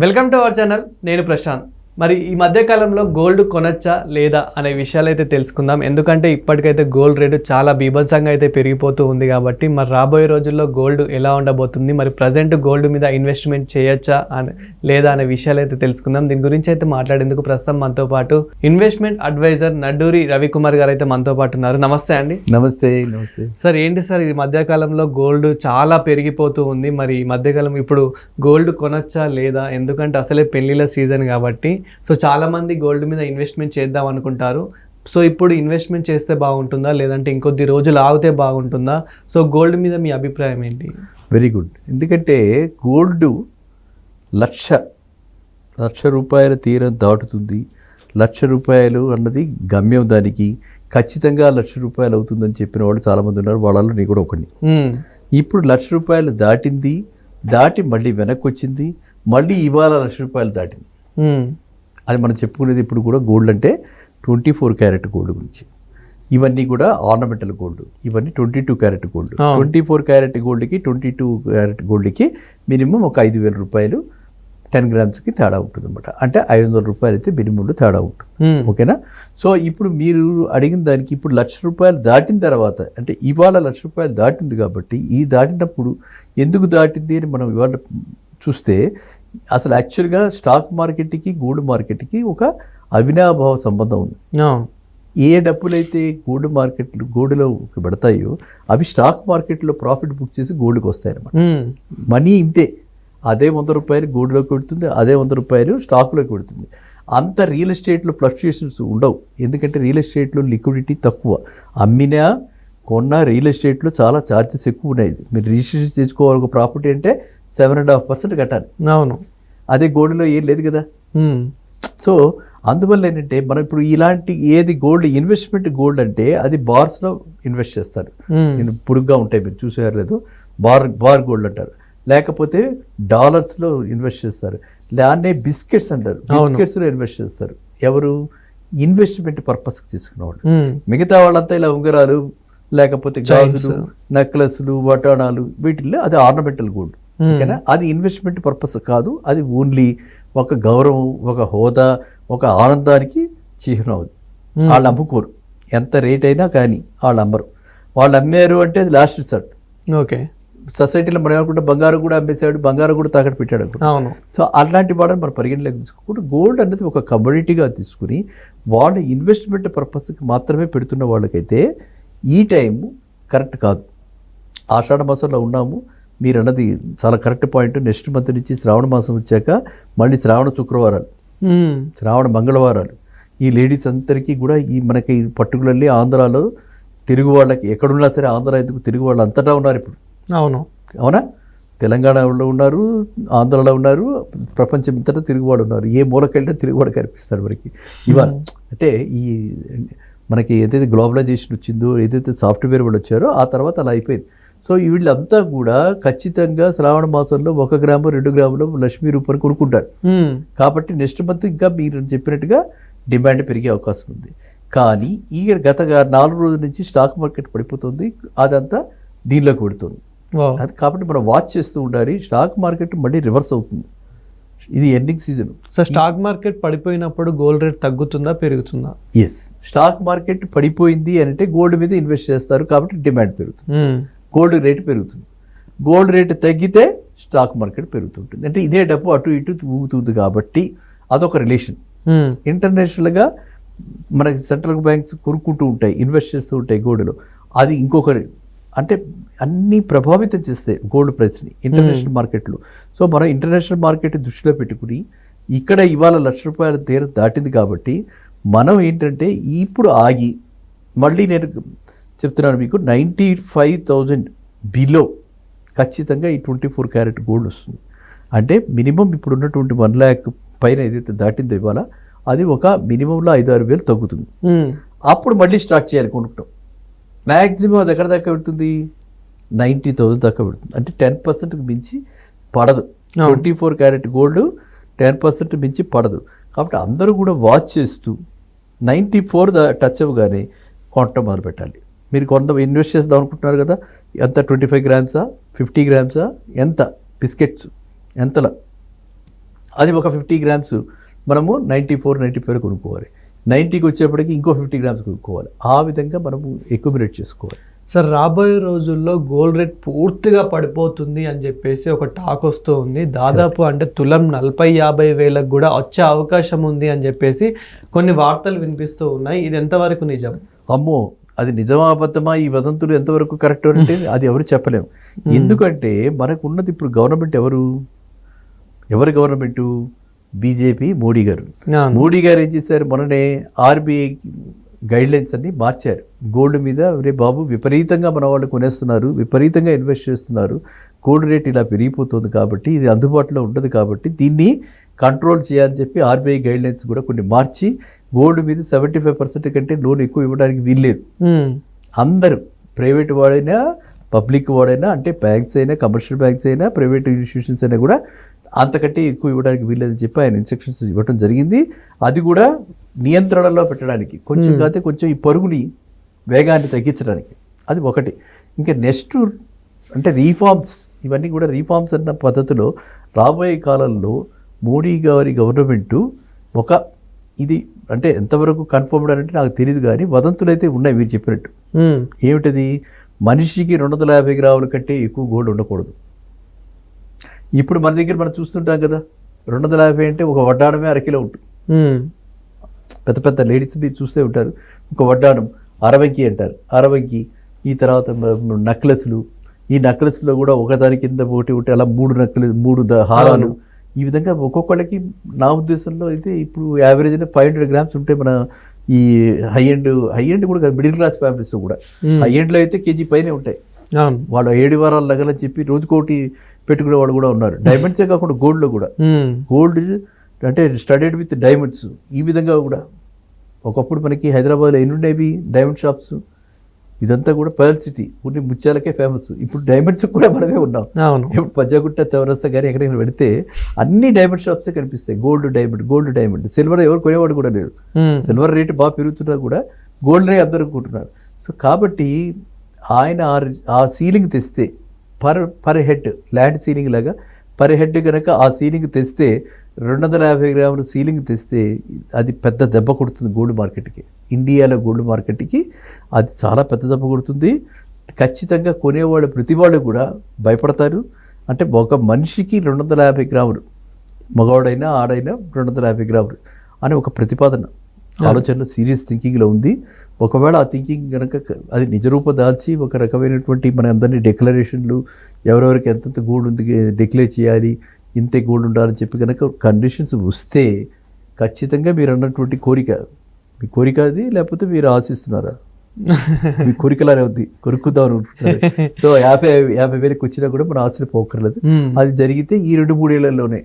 Welcome to our channel నేను ప్రశాంత్. మరి ఈ మధ్య కాలంలో గోల్డ్ కొనచ్చా లేదా అనే విషయాలు అయితే తెలుసుకుందాం. ఎందుకంటే ఇప్పటికైతే గోల్డ్ రేటు చాలా బీభత్సంగా అయితే పెరిగిపోతూ ఉంది కాబట్టి మరి రాబోయే రోజుల్లో గోల్డ్ ఎలా ఉండబోతుంది? మరి ప్రజెంట్ గోల్డ్ మీద ఇన్వెస్ట్మెంట్ చేయొచ్చా అని లేదా అనే విషయాలు అయితే తెలుసుకుందాం. దీని గురించి అయితే మాట్లాడేందుకు ప్రస్తుతం మనతో పాటు ఇన్వెస్ట్మెంట్ అడ్వైజర్ నడ్డూరి రవికుమార్ గారు అయితే మనతో పాటు ఉన్నారు. నమస్తే అండి. నమస్తే నమస్తే. సార్ ఏంటి సార్ ఈ మధ్యకాలంలో గోల్డ్ చాలా పెరిగిపోతూ ఉంది? మరి ఈ మధ్యకాలం ఇప్పుడు గోల్డ్ కొనొచ్చా లేదా? ఎందుకంటే అసలే పెళ్ళిళ్ళ సీజన్ కాబట్టి సో చాలా మంది గోల్డ్ మీద ఇన్వెస్ట్మెంట్ చేద్దాం అనుకుంటారు. సో ఇప్పుడు ఇన్వెస్ట్మెంట్ చేస్తే బాగుంటుందా? లేదంటే ఇంకొద్ది రోజులు ఆగితే బాగుంటుందా? సో గోల్డ్ మీద మీ అభిప్రాయం ఏంటి? వెరీ గుడ్ ఎందుకంటే గోల్డ్ లక్ష లక్ష రూపాయల తీరం దాటుతుంది. లక్ష రూపాయలు అన్నది గమ్యం దానికి. ఖచ్చితంగా లక్ష రూపాయలు అవుతుందని చెప్పిన వాళ్ళు చాలామంది ఉన్నారు. వాళ్ళలో నీ కూడా ఒకటి. ఇప్పుడు లక్ష రూపాయలు దాటింది. దాటి మళ్ళీ వెనక్కి వచ్చింది. మళ్ళీ ఇవాళ లక్ష రూపాయలు దాటింది. అది మనం చెప్పుకునేది ఇప్పుడు కూడా గోల్డ్ అంటే ట్వంటీ ఫోర్ క్యారెట్ గోల్డ్ గురించి. ఇవన్నీ కూడా ఆర్నమెంటల్ గోల్డ్ ఇవన్నీ twenty two carat gold. Twenty four carat గోల్డ్కి twenty two carat గోల్డ్కి మినిమం ఒక ఐదు వేల రూపాయలు టెన్ గ్రామ్స్కి తేడా ఉంటుంది అనమాట అంటే ఐదు వందల రూపాయలు అయితే మినిమంలో తేడా ఉంటుంది. ఓకేనా? సో ఇప్పుడు మీరు అడిగిన దానికి ఇప్పుడు లక్ష రూపాయలు దాటిన తర్వాత అంటే ఇవాళ లక్ష రూపాయలు దాటింది కాబట్టి ఈ దాటినప్పుడు ఎందుకు దాటింది అని మనం ఇవాళ చూస్తే అసలు యాక్చువల్గా స్టాక్ మార్కెట్కి గోల్డ్ మార్కెట్కి ఒక అవినాభావ సంబంధం ఉంది. ఏ డబ్బులైతే గోల్డ్ మార్కెట్లు గోల్డ్లో పెడతాయో అవి స్టాక్ మార్కెట్లో ప్రాఫిట్ బుక్ చేసి గోల్డ్కి వస్తాయి అన్నమాట మ్మ్. మనీ ఇంతే. అదే వంద రూపాయలు గోల్డ్లోకి పెడుతుంది అదే వంద రూపాయలు స్టాక్లోకి పెడుతుంది. అంత రియల్ ఎస్టేట్లో ఫ్లక్చుయేషన్స్ ఉండవు. ఎందుకంటే రియల్ ఎస్టేట్లో లిక్విడిటీ తక్కువ. అమ్మినా కొన్న రియల్ ఎస్టేట్లో చాలా ఛార్జెస్ ఎక్కువ ఉన్నాయి. మీరు రిజిస్ట్రేషన్ చేసుకోవాలి ఒక ప్రాపర్టీ అంటే సెవెన్ అండ్ హాఫ్ పర్సెంట్ కట్టాలి. అవును. అదే గోల్డ్లో ఏం లేదు కదా. సో అందువల్ల ఏంటంటే మనం ఇప్పుడు ఇలాంటి ఏది గోల్డ్ ఇన్వెస్ట్మెంట్ గోల్డ్ అంటే అది బార్స్లో ఇన్వెస్ట్ చేస్తారు. నేను పొడుగ్గా ఉంటాయి మీరు చూసారు లేదు. బార్ బార్ గోల్డ్ అంటారు. లేకపోతే డాలర్స్లో ఇన్వెస్ట్ చేస్తారు. దాన్నే బిస్కెట్స్ అంటారు. బిస్కెట్స్లో ఇన్వెస్ట్ చేస్తారు. ఎవరు? ఇన్వెస్ట్మెంట్ పర్పస్కి తీసుకున్న వాళ్ళు. మిగతా వాళ్ళంతా ఇలా ఉంగరాలు లేకపోతే గాజులు నెక్లెస్లు వటాణాలు వీటిల్లో అది ఆర్నమెంటల్ గోల్డ్ ఓకేనా? అది ఇన్వెస్ట్మెంట్ పర్పస్ కాదు. అది ఓన్లీ ఒక గౌరవం ఒక హోదా ఒక ఆనందానికి చిహ్నం అది. వాళ్ళు అమ్ముకోరు ఎంత రేట్ అయినా కానీ వాళ్ళు అమ్మరు వాళ్ళు అమ్మారు అంటే అది లాస్ట్ రిసార్ట్ ఓకే. సొసైటీలో మనం ఏమనుకుంటే? బంగారం కూడా అమ్మేశాడు బంగారం కూడా తాకట్టు పెట్టాడు. అవును. సో అలాంటి వాళ్ళని మనం పరిగణలోకి తీసుకోకుండా గోల్డ్ అనేది ఒక కమోడిటీగా తీసుకుని వాళ్ళ ఇన్వెస్ట్మెంట్ పర్పస్కి మాత్రమే పెడుతున్న వాళ్ళకైతే ఈ టైం కరెక్ట్ కాదు. ఆషాఢ మాసంలో ఉన్నాము. మీరు అన్నది చాలా కరెక్ట్ పాయింట్. నెక్స్ట్ మంత్ నుంచి శ్రావణ మాసం వచ్చాక మళ్ళీ శ్రావణ శుక్రవారాలు. శ్రావణ మంగళవారాలు. ఈ లేడీస్ అందరికీ కూడా ఈ మనకి పర్టికులర్లీ ఆంధ్రాలో తెలుగు వాళ్ళకి ఎక్కడున్నా సరే ఆంధ్ర ఎందుకు తెలుగు వాళ్ళు అంతటా ఉన్నారు ఇప్పుడు. అవును. అవునా? తెలంగాణలో ఉన్నారు ఆంధ్రలో ఉన్నారు ప్రపంచం ఇంతటా తిరుగువాడు ఉన్నారు. ఏ మూలకెళ్ళినా తిరుగువాడు కనిపిస్తాడు మనకి. ఇవాళ అంటే ఈ మనకి ఏదైతే గ్లోబలైజేషన్ వచ్చిందో ఏదైతే సాఫ్ట్వేర్ వాళ్ళు వచ్చారో ఆ తర్వాత అలా అయిపోయింది. సో వీళ్ళంతా కూడా ఖచ్చితంగా శ్రావణ మాసంలో ఒక గ్రాము రెండు గ్రాములు లక్ష్మీ రూపాయలు కొనుక్కుంటారు. కాబట్టి నెక్స్ట్ మంత్ ఇంకా మీరు చెప్పినట్టుగా డిమాండ్ పెరిగే అవకాశం ఉంది. కానీ ఈ గత నాలుగు రోజుల నుంచి స్టాక్ మార్కెట్ పడిపోతుంది. అదంతా దీనిలోకి పెడుతుంది వావ్. అది కాబట్టి మనం వాచ్ చేస్తూ ఉండాలి. స్టాక్ మార్కెట్ మళ్ళీ రివర్స్ అవుతుంది. ఇది ending season. So stock market పడిపోయినప్పుడు గోల్డ్ రేట్ తగ్గుతుందా పెరుగుతుందా? ఎస్ స్టాక్ మార్కెట్ పడిపోయింది అంటే గోల్డ్ మీద ఇన్వెస్ట్ చేస్తారు కాబట్టి డిమాండ్ పెరుగుతుంది. గోల్డ్ రేటు పెరుగుతుంది. గోల్డ్ రేటు తగ్గితే స్టాక్ మార్కెట్ పెరుగుతుంటుంది. అంటే ఇదే డబ్బు అటు ఇటు ఊగుతుంది కాబట్టి అదొక రిలేషన్. ఇంటర్నేషనల్గా మనకి సెంట్రల్ బ్యాంక్స్ కొనుక్కుంటూ ఉంటాయి ఇన్వెస్ట్ చేస్తూ ఉంటాయి గోల్డ్లో. అది ఇంకొకరి అంటే అన్నీ ప్రభావితం చేస్తాయి గోల్డ్ ప్రైస్ని ఇంటర్నేషనల్ మార్కెట్లో. సో మనం ఇంటర్నేషనల్ మార్కెట్ దృష్టిలో పెట్టుకుని ఇక్కడ ఇవాళ లక్ష రూపాయల తీర దాటింది కాబట్టి మనం ఏంటంటే ఇప్పుడు ఆగి మళ్ళీ నేను చెప్తున్నాను మీకు నైంటీ ఫైవ్ థౌజండ్ బిలో ఖచ్చితంగా ఈ ట్వంటీ ఫోర్ క్యారెట్ గోల్డ్ వస్తుంది. అంటే మినిమం ఇప్పుడు ఉన్నటువంటి వన్ ల్యాక్ పైన ఏదైతే దాటిందో ఇవాళ అది ఒక మినిమంలో ఐదు ఆరు వేలు తగ్గుతుంది. అప్పుడు మళ్ళీ స్టార్ట్ చేయాలి కొనుక్కోవడం. మ్యాక్సిమం అది ఎక్కడ దాకా పెడుతుంది? నైంటీ థౌసండ్ దాకా పెడుతుంది. అంటే టెన్ పర్సెంట్కి మించి పడదు. Twenty four carat gold ten percent మించి పడదు. కాబట్టి అందరూ కూడా వాచ్ చేస్తూ నైంటీ ఫోర్ టచ్ అవ్వగానే కొనటం మొదలు పెట్టాలి మీరు కొంత ఇన్వెస్ట్ చేద్దాం అనుకుంటున్నారు కదా ఎంత? ట్వంటీ ఫైవ్ గ్రామ్సా ఫిఫ్టీ గ్రామ్సా ఎంత? బిస్కెట్స్ ఎంతలా? అది ఒక ఫిఫ్టీ గ్రామ్స్ మనము నైంటీ ఫోర్ నైంటీ ఫైవ్ కొనుక్కోవాలి. నైంటీకి వచ్చేప్పటికి ఇంకో ఫిఫ్టీ గ్రామ్స్ కొనుక్కోవాలి. ఆ విధంగా మనము ఎక్యుమిలేట్ చేసుకోవాలి. సార్ రాబోయే రోజుల్లో గోల్డ్ రేట్ పూర్తిగా పడిపోతుంది అని చెప్పేసి ఒక టాక్ వస్తూ ఉంది. దాదాపు అంటే తులం నలభై యాభై వేలకు కూడా వచ్చే అవకాశం ఉంది అని చెప్పేసి కొన్ని వార్తలు వినిపిస్తూ ఉన్నాయి. ఇది ఎంతవరకు నిజం? అమ్మో అది నిజమా అబద్ధమా ఈ వదంతులు ఎంతవరకు కరెక్ట్ అంటే అది ఎవరు చెప్పలేము ఎందుకంటే మనకు ఉన్నది ఇప్పుడు గవర్నమెంట్ ఎవరు? ఎవరు గవర్నమెంటు? బీజేపీ మోడీ గారు. మోడీ గారు ఏం చేశారు? మొన్ననే ఆర్బీఐ గైడ్ లైన్స్ అన్ని మార్చారు. గోల్డ్ మీద రే బాబు విపరీతంగా మన వాళ్ళు కొనేస్తున్నారు విపరీతంగా ఇన్వెస్ట్ చేస్తున్నారు గోల్డ్ రేట్ ఇలా పెరిగిపోతుంది కాబట్టి ఇది అందుబాటులో ఉండదు కాబట్టి దీన్ని కంట్రోల్ చేయాలని చెప్పి ఆర్బీఐ గైడ్ లైన్స్ కూడా కొన్ని మార్చి గోల్డ్ మీద సెవెంటీ ఫైవ్ పర్సెంట్ కంటే లోన్ ఎక్కువ ఇవ్వడానికి వీల్లేదు. అందరూ ప్రైవేట్ వాడైనా పబ్లిక్ వాడైనా అంటే బ్యాంక్స్ అయినా కమర్షియల్ బ్యాంక్స్ అయినా ప్రైవేట్ ఇన్స్టిట్యూషన్స్ అయినా కూడా అంతకంటే ఎక్కువ ఇవ్వడానికి వీల్లేదని చెప్పి ఆయన ఇన్స్ట్రక్షన్స్ ఇవ్వడం జరిగింది. అది కూడా నియంత్రణలో పెట్టడానికి కొంచెం కాకపోతే కొంచెం ఈ పరుగుని వేగాన్ని తగ్గించడానికి. అది ఒకటి. ఇంకా నెక్స్ట్ అంటే రీఫార్మ్స్ ఇవన్నీ కూడా రీఫార్మ్స్ అన్న పద్ధతిలో రాబోయే కాలంలో మోడీ గారి గవర్నమెంటు ఒక ఇది అంటే ఎంతవరకు కన్ఫర్మ్డ్ అంటే నాకు తెలియదు కానీ వదంతులు అయితే ఉన్నాయి మీరు చెప్పినట్టు. ఏమిటది? మనిషికి రెండు వందల యాభై గ్రాముల కంటే ఎక్కువ గోల్డ్ ఉండకూడదు. ఇప్పుడు మన దగ్గర మనం చూస్తుంటాం కదా రెండు వందల యాభై అంటే ఒక వడ్డాణమే అరకిలో ఉంటుంది. పెద్ద పెద్ద లేడీస్ మీరు చూస్తూ ఉంటారు. ఒక వడ్డాణం. అరవంకి అంటారు. అరవంకి ఈ తర్వాత నక్లెస్లు. ఈ నక్లెస్లో కూడా ఒకదాని కింద ఒకటి ఒకటి అలా మూడు నక్లెస్ మూడు ద- హారాలు. ఈ విధంగా ఒక్కొక్కళ్ళకి నా ఉద్దేశంలో అయితే ఇప్పుడు యావరేజ్ ఫైవ్ హండ్రెడ్ గ్రామ్స్ ఉంటే మన ఈ హై ఎండ్ హై ఎండ్ కూడా కాదు మిడిల్ క్లాస్ ఫ్యామిలీస్ కూడా. హై ఎండ్లో అయితే కేజీ పైనే ఉంటాయి. వాళ్ళు ఏడు వారాలు నగలని చెప్పి రోజుకోటి పెట్టుకునే వాళ్ళు కూడా ఉన్నారు. డైమండ్సే కాకుండా గోల్డ్లో కూడా. గోల్డ్ అంటే స్టడీడ్ విత్ డైమండ్స్. ఈ విధంగా కూడా. ఒకప్పుడు మనకి హైదరాబాద్లో ఎన్ని ఉండేవి డైమండ్ షాప్స్ ఇదంతా కూడా పర్ల్ సిటీ కొన్ని ముత్యాలకే ఫేమస్ ఇప్పుడు డైమండ్స్ కూడా మనమే ఉన్నాం. ఇప్పుడు పంజాగుట్ట చౌరస్తా కానీ ఎక్కడికైనా పెడితే అన్ని డైమండ్ షాప్సే కనిపిస్తాయి. Gold diamond gold diamond silver ఎవరు కొనేవాడు కూడా లేదు. సిల్వర్ రేటు బాగా పెరుగుతున్నా కూడా గోల్డ్నే అందరూ కొంటున్నారు సో కాబట్టి ఆయన ఆ సీలింగ్ తెస్తే per per head land ceiling లాగా పర్ హెడ్ కనుక ఆ సీలింగ్ తెస్తే రెండు వందల యాభై గ్రాముల సీలింగ్ తెస్తే అది పెద్ద దెబ్బ కొడుతుంది గోల్డ్ మార్కెట్కి. ఇండియాలో గోల్డ్ మార్కెట్కి అది చాలా పెద్ద దెబ్బ కొడుతుంది. ఖచ్చితంగా కొనేవాళ్ళు ప్రతి వాళ్ళు కూడా భయపడతారు. అంటే ఒక మనిషికి రెండు వందల యాభై గ్రాములు మగవాడైనా ఆడైనా రెండు వందల యాభై గ్రాములు అనే ఒక ప్రతిపాదన. ఆలోచనలో సీరియస్ థింకింగ్లో ఉంది. ఒకవేళ ఆ థింకింగ్ కనుక అది నిజరూప దాల్చి ఒక రకమైనటువంటి మన అందరినీ డెక్లరేషన్లు ఎవరెవరికి ఎంతెంత గోల్డ్ ఉంది డిక్లేర్ చేయాలి ఇంతే గోల్డ్ ఉండాలని చెప్పి కనుక కండిషన్స్ వస్తే ఖచ్చితంగా మీరు అన్నటువంటి కోరిక. మీ కోరిక అది లేకపోతే మీరు ఆశిస్తున్నారా? మీ కోరికలానే ఉంది. కొరుకుదాం అనుకుంటున్నారు? సో యాభై యాభై వేలకు వచ్చినా కూడా మనం ఆశ్చర్యపోకర్లేదు ఉమ్. అది జరిగితే ఈ రెండు మూడేళ్ళలోనే